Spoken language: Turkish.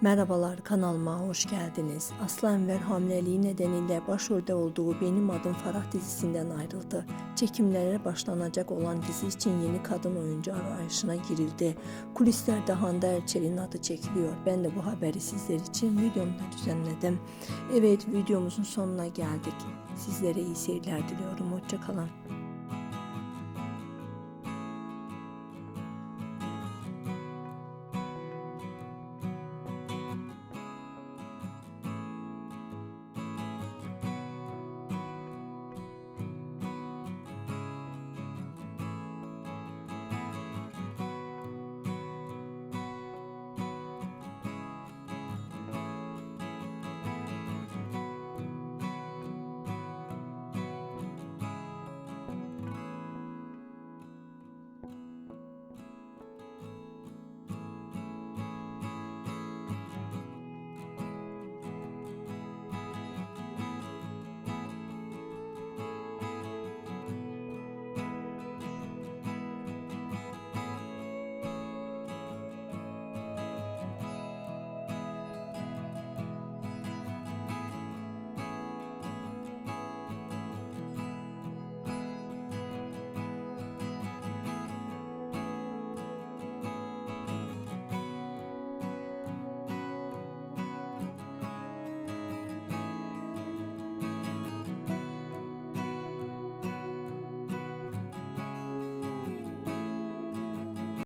Merhabalar kanalıma hoş geldiniz. Aslı Enver hamileliği nedeniyle başrolde olduğu Benim Adım Farah dizisinden ayrıldı. Çekimlere başlanacak olan dizi için yeni kadın oyuncu arayışına girildi. Kulislerde Hande Erçel'in adı çekiliyor. Ben de bu haberi sizler için videomda düzenledim. Evet videomuzun sonuna geldik. Sizlere iyi seyirler diliyorum. Hoşçakalın.